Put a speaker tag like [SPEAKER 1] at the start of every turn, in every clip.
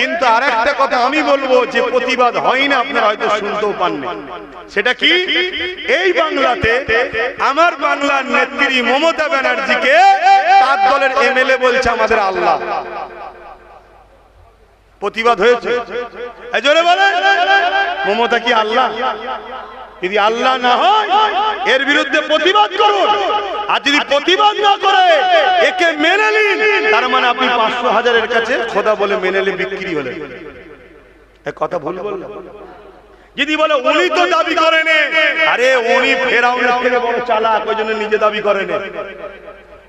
[SPEAKER 1] কিন্তু আর একটা কথা আমি বলব, যে প্রতিবাদ হয় না, আপনারা হয়তো শুনতেও পাননি সেটা কি? এই বাংলাতে আমার বাংলার নেত্রী মমতা ব্যানার্জিকে তার দলের এমএলএ বলছে আমাদের আল্লাহ। প্রতিবাদ হয়েছে। মমতা কি আল্লাহ? যদি আল্লাহ না হয়, এর বিরুদ্ধে প্রতিবাদ করুন। আর যদি প্রতিবাদ না করে, একে মেনে নিন। তার মানে আপনি পাঁচশো হাজারের কাছে খোদা বলে মেনে নিয়ে বিক্রি হলেন। কথা ভুল বললাম। যদি বলে উনি তো দাবি করেন আরে উনি ফেরাউনের থেকে বড় চালাক, ওই জন্য নিজে দাবি করেন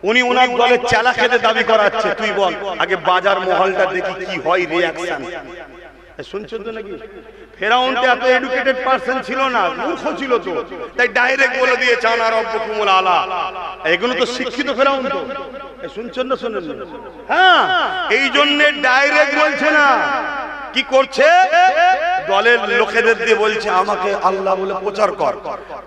[SPEAKER 1] উনি ওনার দলের চালা খেতে দাবি করাচ্ছে। তুই বল, আগে বাজার মহলটা দেখি কি হয় রিয়াকশন শুনছেন তো নাকি? ফেরাউন এত এডুকেটেড পার্সন ছিল না, মূর্খ ছিল তো। তাই ডাইরেক্ট বলে দিয়ে চানা রব্য কুমল আলা। এগুলো তো শিক্ষিত ফেরাউন তো। শুনছেন না শুনেন হ্যাঁ এই জন্য ডাইরেক্ট বলছে না। কি করছে? দলের লোকেদের দিয়ে বলছে, আমাকে আল্লাহ বলে প্রচার কর।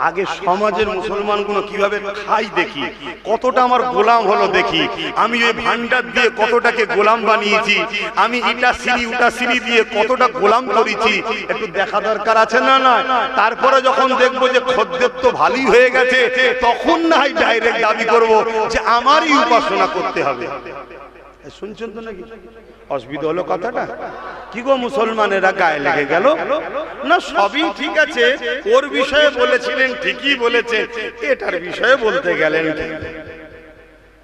[SPEAKER 1] আগে সমাজের মুসলমানগুলো কীভাবে খাই দেখি, কতটা আমার গোলাম হলো দেখি, আমি ওই ভান্ডার দিয়ে কতটাকে গোলাম বানিয়েছি, আমি ইটা সিঁড়ি, উটা সিঁড়ি দিয়ে কতটা গোলাম করেছি, একটু দেখা দরকার আছে না না? তারপরে যখন দেখব যে খদ্দের তো ভালোই হয়ে গেছে, তখন না হয় ডাইরেক্ট দাবি করব যে আমারই উপাসনা করতে হবে। শুনছেন তো নাকি? অসুবিধা হলো কথাটা? কি গো মুসলমানেরা গায়ে লেগে গেল? না সবই ঠিক আছে। ওর বিষয়ে বলেছিলেন ঠিকই বলেছে। এটার বিষয়ে বলতে গেলেন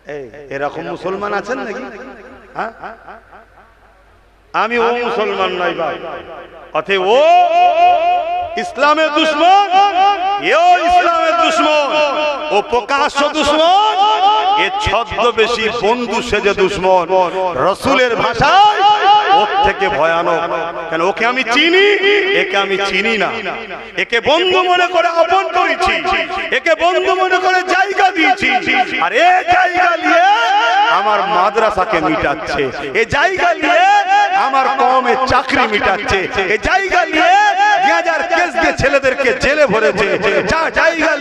[SPEAKER 1] এই এরকম মুসলমান আছেন নাকি? হ্যাঁ? আমি ও মুসলমান নই ভাই। অতএব ও ইসলামের দুশ্মন। এও ইসলামের দুশ্মন। ও প্রকাশ্য দুশ্মন। ছদ্মবেশী বন্ধু সেজে দুশ্মন, রসুলের ভাষায় ওর থেকে ভয়ানক। কেন, ওকে আমি চিনি? একে আমি চিনি না। একে বন্ধু মনে করে করেছি। একে বন্ধু মনে করে জায়গা দিয়েছি। আর এ জায়গা আমার মাদ্রাসাকে মিটাচ্ছে। এ জায়গা আমার চাকরি মিটাচ্ছে। এ জায়গা দিয়ে ছেলেদেরকে জেলে ভরেছে। যা জায়গা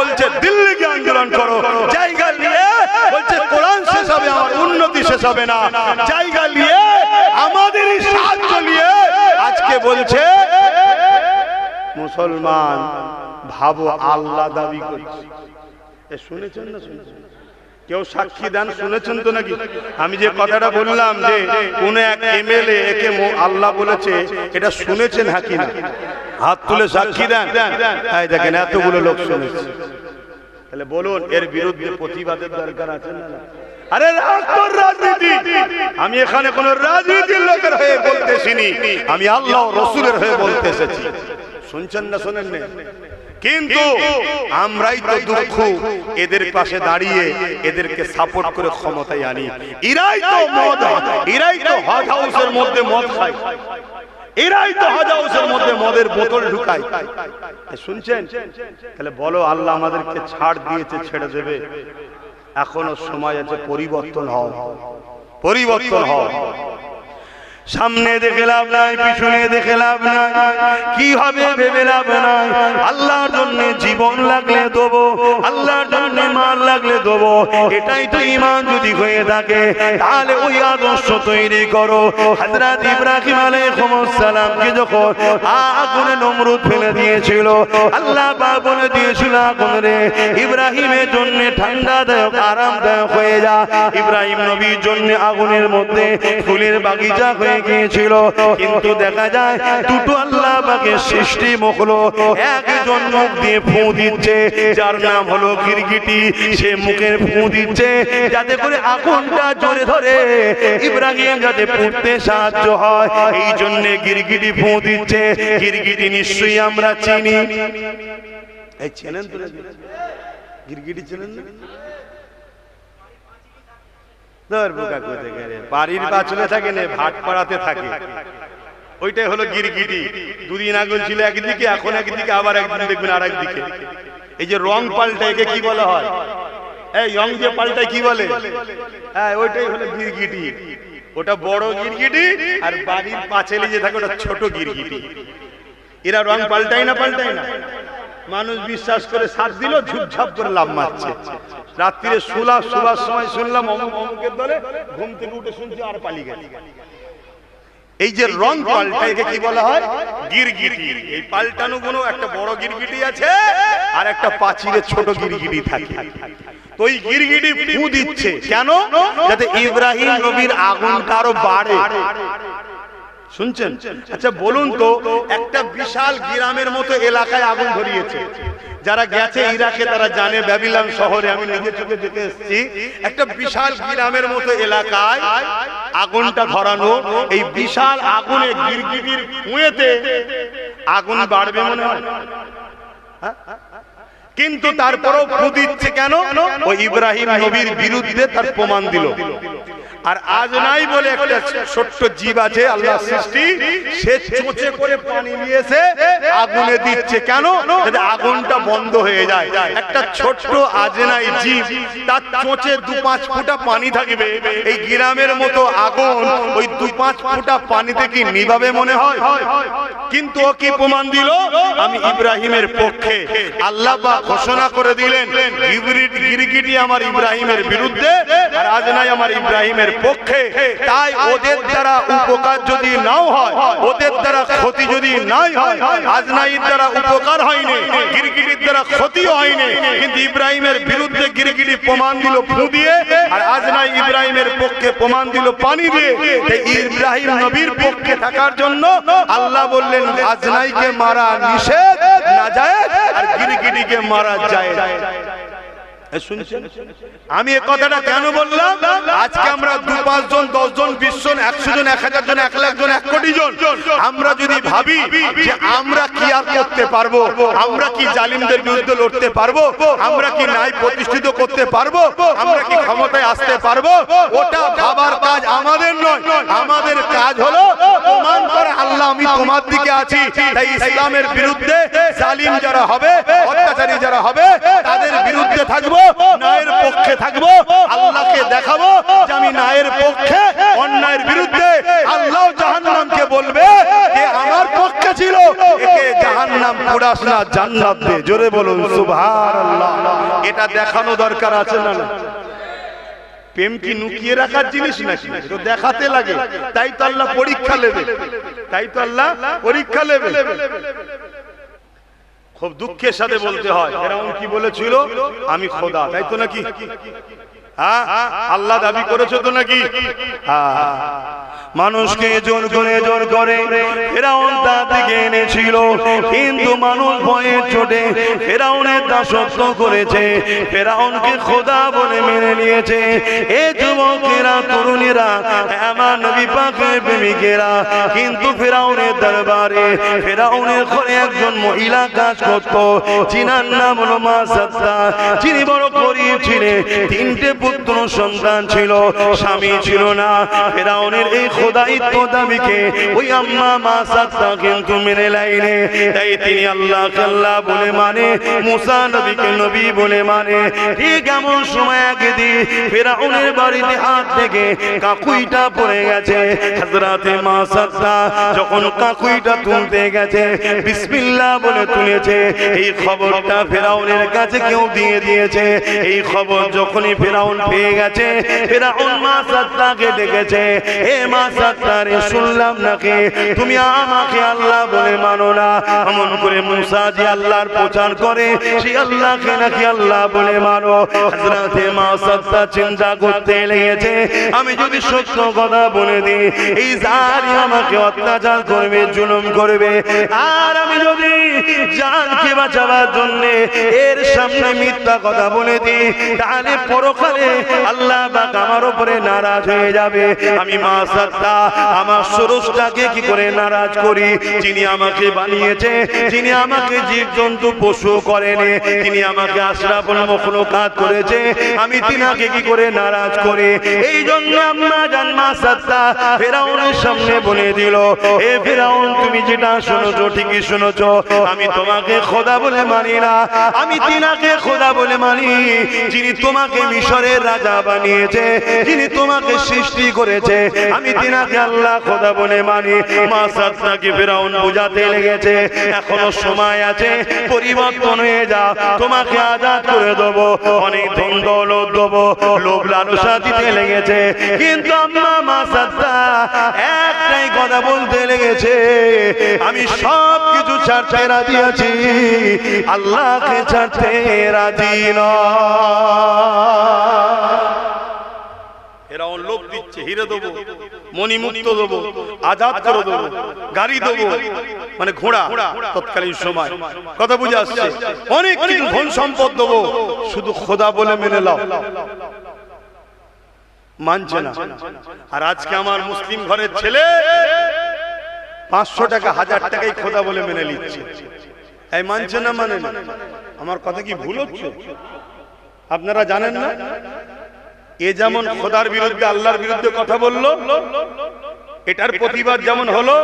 [SPEAKER 1] বলছে দিল্লিকে আন্দোলন করো। জায়গা নিয়ে বলছে, কোরআন শেষ হবে, আমার উন্নতি শেষ হবে না। জায়গা নিয়ে আমাদেরই সাহায্য নিয়ে আজকে বলছে, মুসলমান, ভাবো আল্লাহ দাবি করছে। শুনেছেন না শুনেছেন? কেউ সাক্ষী দেন শুনেছেন তো নাকি? আমি যে কথাটা বললাম যে কোন এক এমএলএ একে আল্লাহ বলেছে এটা শুনেছেন হাকি না হাত তুলে সাক্ষী দেন। এই দেখেন এতগুলো লোক শুনেছে। তাহলে বলুন এর বিরুদ্ধে প্রতিবাদের দরকার আছে না? আরে রাজনীতি আমি এখানে কোন রাজনীতির লোকের হয়ে বলতেছিনি আমি আল্লাহ রসুলের হয়ে বলতে এসেছি। শুনছেন না শোনেন না কিন্তু আমরাই তো দুঃখ এদের পাশে দাঁড়িয়ে এদেরকে সাপোর্ট করে ক্ষমতায় আনি। এরাই তো মদ এরাই তো হজ হাউসের মধ্যে মদ খায়। এরাই তো হজ হাউসের মধ্যে মদের বোতল ঢুকায়। শুনছেন? তাহলে বলো আল্লাহ আমাদেরকে ছাড় দিয়েছে ছেড়ে দেবে। এখনও সময় আছে পরিবর্তন হও পরিবর্তন হও সামনে দেখে লাভ নাই, পিছনে দেখে লাভ নাই। কি হবে ভেবে লাভ নাই? আল্লাহর জন্য জীবন লাগলে দেবো, আল্লাহর জন্য মাল লাগলে দেবো। এটাই তো ইমান যদি হয়ে থাকে, তাহলে ওই আদর্শ তৈরি করো। হযরত ইব্রাহিম যখন আগুনে নমরুদ ফেলে দিয়েছিল, আল্লাহ বলে দিয়েছিল আগুন রে, ইব্রাহিমের জন্য ঠান্ডাদায়ক, আরামদায়ক হয়ে যা। ইব্রাহিম নবীর জন্য আগুনের মধ্যে ফুলের বাগিচা হয়ে গিয়েছিল কিন্তু দেখা যায়, দুটো আল্লাহ পাকের সৃষ্টি মুখলো। একজন মুখ দিয়ে ফু দিচ্ছে, যার নাম হলো গিরগিটি। সে মুখের ফু দিচ্ছে, যাতে করে আগুনটা জোরে ধরে। ইব্রাহিম যাতে পুড়তে সাহায্য হয় এই জন্য গিরগিটি ফু দিচ্ছে। গিরগিটি নিশ্চয়ই আমরা চিনি। এই চেনেন তো গিরগিটি চেনেন ধর বোকা কোথায় গেলে। বাড়ির বাচলে থাকে না ভাট পাড়াতে থাকে। ওইটাই হলো গিরগিটি। দুদিন আগুন ছিল একদিকে, এখন একদিকে, আবার একদিন দেখবেন আর একদিকে এই যে রং পাল্টা একে কি বলা হয়? এই রং যে পাল্টায় কি বলে? হ্যাঁ ওইটাই হলো গিরগিটি। ওটা বড় গিরগিটি আর বাড়ির পাঁচেলে যে থাকে, ওটা ছোট গিরগিটি। এরা রং পাল্টায় না পাল্টায় না? মানুষ বিশ্বাস করে সাথ দিল ঝুপঝাপ করে লাভ মারছে। রাত্রিরে শুলা শোবার সময় শুনলাম অমুক অমুকের দলে ঘুম থেকে উঠে শুনছি আর পালিয়ে গেছে। এই যে রং পাল্টা একে কি বলা হয়? গিরগিটি। এই পাল্টানো কোনো একটা বড় গিরগিটি আছে আর একটা পাচিরের ছোট গিরগিটি থাকে। তো ওই গিরগিটি ফু দিচ্ছে। কেন? যাতে ইব্রাহিম নবীর আগুনটা আরও বাড়ে। শুনছেন? আচ্ছা বলুন তো একটা বিশাল গ্রামের মতো এলাকায় আগুন ধরিয়েছে। যারা গেছে ইরাকে, তারা জানে ব্যাবিলন শহরে আমি নিজে চোখে দেখে এসেছি। একটা বিশাল গ্রামের মতো এলাকায় আগুনটা ধরানো, এই বিশাল আগুনে গিরগিটির কুঁয়েতে আগুন বাড়বে মনে হয়। হ্যাঁ? কিন্তু তারপরও ফু দিচ্ছে কেন? ও ইব্রাহিম নবীর বিরুদ্ধে তার প্রমাণ দিল। আর আজ নাই বলে একটা ছোট্ট জীব আছে আল্লাহ সৃষ্টি সে চোঁচে করে পানি নিয়েছে আগুনে দিচ্ছে কেন? আগুনটা বন্ধ হয়ে যায়। একটা ছোট্ট আজনাই জীব তার চোঁচে দু পাঁচ ফুটা পানি থাকবে। এই গ্রামের মতো আগুন ওই দু পাঁচ ফুটা পানিতে কি নিভাবে মনে হয়? কিন্তু ও কি প্রমাণ দিল? আমি ইব্রাহিমের পক্ষে। আল্লাহ বা ঘোষণা করে দিলেন গিরগিটি আমার ইব্রাহিমের বিরুদ্ধে আর আজ নাই আমার ইব্রাহিমের পক্ষে তাই ওদের দ্বারা উপকার যদি নাও হয়, ওদের দ্বারা ক্ষতি যদি নাই হয় আজ নাই দ্বারা উপকার হয়নি, গিরগিটির দ্বারা ক্ষতিও হয়নি, কিন্তু ইব্রাহিমের বিরুদ্ধে গিরগিটি প্রমাণ দিল ফু দিয়ে, আর আজ নাই ইব্রাহিমের পক্ষে প্রমাণ দিল পানি দিয়ে ইব্রাহিম নবীর পক্ষে থাকার জন্য আল্লাহ বললেন, আজনাইকে মারা নিষেধ, না যায়, আর গিরগিটিকে মারা যায়। আমি এ কথাটা কেন বললাম? আজকে আমরা দু, পাঁচ জন, দশ জন, বিশ জন, একশো জন, এক হাজার জন, এক লাখ জন, এক কোটি জন, আমরা যদি ভাবি যে আমরা কি আর করতে পারব, আমরা কি জালিমদের বিরুদ্ধে লড়তে পারব, আমরা কি ন্যায় প্রতিষ্ঠিত করতে পারব, আমরা কি ক্ষমতায় আসতে পারব, ওটা ভাবার কাজ আমাদের নয়। আমাদের কাজ হলো, প্রমাণ করে, আল্লাহ, আমি তোমার দিকে আছি। তাই ইসলামের বিরুদ্ধে জালিম যারা হবে, অত্যাচারী যারা হবে, তাদের বিরুদ্ধে থাকব পক্ষে থাকব, আল্লাহকে দেখাবো যে আমি পক্ষে, অন্যায়ের বিরুদ্ধে আল্লাহ জাহান্নামকে বলবে যে আমার পক্ষে ছিল। একে জাহান্নাম পুরাস না জান্নাত দে। জোরে বলুন, সুবহানাল্লাহ। এটা দেখানো দরকার আছে না প্রেম কি লুকিয়ে রাখার জিনিস নাকি? তো দেখাতে লাগে। তাই তো আল্লাহ পরীক্ষা নেবে। তাই তো আল্লাহ পরীক্ষা নেবে। খুব দুঃখের সাথে বলতে হয়। এরকম কি বলেছিল? আমি খোদা তাই তো নাকি? হ্যাঁ? আল্লাহ দাবি করেছ তো নাকি? মানুষকে জোর করে জোর করে ফেরাউন তার দিকে এনেছিল, কিন্তু মানুষ ভয়ে চোটে ফেরাউনের দাসত্ব করেছে। ফেরাউনকে খোদা বলে মেনে নিয়েছে। এ যুবকেরা, তরুণীরা, আমার নবী পাকের প্রেমিকেরা, কিন্তু ফেরাউনের দরবারে ফেরাউনের ঘরে একজন মহিলা কাজ করত চিনার নাম হলো মা সত্তা যিনি বড় গরিব ছিলেন, তিনটে পুত্র সন্তান ছিল, স্বামী ছিল না। ফেরাউনের এই খোদাইত্ব দাবিকে ওই আম্মা মা সাত্তা কিন্তু মেনে লাইনে তাই তিনি আল্লাহ আল্লাহ বলে মানে মুসা নবীকে নবী বলে মানে। ঠিক এমন সময় একদিন ফেরাউনের বাড়িতে হাত থেকে কাকুইটা পড়ে গেছে। হাজরাতে মা সাত্তা যখন কাকুইটা তুলতে গেছে, বিসমিল্লাহ বলে তুলেছে। এই খবরটা ফেরাউনের কাছে কেউ দিয়ে দিয়েছে। এই খবর যখনই ফেরাউন পেয়ে গেছে। ফেরাউন মা সাত্তাকে এ মা শুনলাম নাকি? তুমি আমাকে আল্লাহ বলে মানো না। এমন করে মুসা যে আল্লাহর প্রচার করে, সে আল্লাহকে নাকি আল্লাহ বলে মানো। মা সাত্তা চিন্তা করতে লেগেছে। আমি যদি সত্য কথা বলে দিই, এই জালি আমাকে অত্যাচার করবে, জুলুম করবে। আর আমি যদি জানকে বাঁচাবার জন্য এর সামনে মিথ্যা কথা বলে দিই, তাহলে পরকালে আল্লাহ পাক আমার উপরে নারাজ হয়ে যাবে। আমি মা সত্তা, আমার সুরজটাকে কি করে নারাজ করি? যিনি আমাকে বানিয়েছে, যিনি আমাকে জীব জন্তু পশু করেনি তিনি আমাকে আশরাফুল মখলুকাত করেছে, আমি তিনাকে কি করে নারাজ করি? এই জন্য আম্মা জান মা সত্তা ফেরাউনের সামনে বলে দিল, এ ফেরাউন, তুমি যেটা শুনেছো, ঠিকই শুনেছো। আমি তোমাকে খোদা বলে মানি না। আমি তিনাকে খোদা বলে মানি, যিনি তোমাকে মিশরের রাজা বানিয়েছে, যিনি তোমাকে সৃষ্টি করেছে। আমি তিনাকে আল্লাহ খোদা বলে মানি। মা সাতনাকে ফেরাউন বুঝাতে লেগেছে, এখনও সময় আছে, পরিবর্তন হয়ে যা, তোমাকে আজাদ করে দেবো, অনেক ধন দৌলত দেবো, লোভ লালসা দিতে লেগেছে। কিন্তু আম্মা মা একটাই কথা বলতে লেগেছে, আমি সব কিছু ছাড়তে রাজি আছি, আল্লাহকে ছাড়তে রাজি নয়। দিচ্ছে হিরে দেবো মণিমুক্ত দেবো আজাদ করে দেবো গাড়ি দেবো মানে ঘোড়া তৎকালীন সময়। কথা বুঝে আসছে? অনেক কিছু ধন সম্পদ দেবো শুধু খোদা বলে মেনে লাও মানছে না। আর আজকে আমার মুসলিম ঘরের ছেলে পাঁচশো টাকা হাজার টাকাই খোদা বলে মেনে নিচ্ছে। এই মানছে না মানে? আমার কথা কি ভুল হচ্ছে? আপনারা জানেন না? এ যেমন খোদার বিরুদ্ধে আল্লাহর বিরুদ্ধে কথা বলল এটার প্রতিবাদ যেমন হলো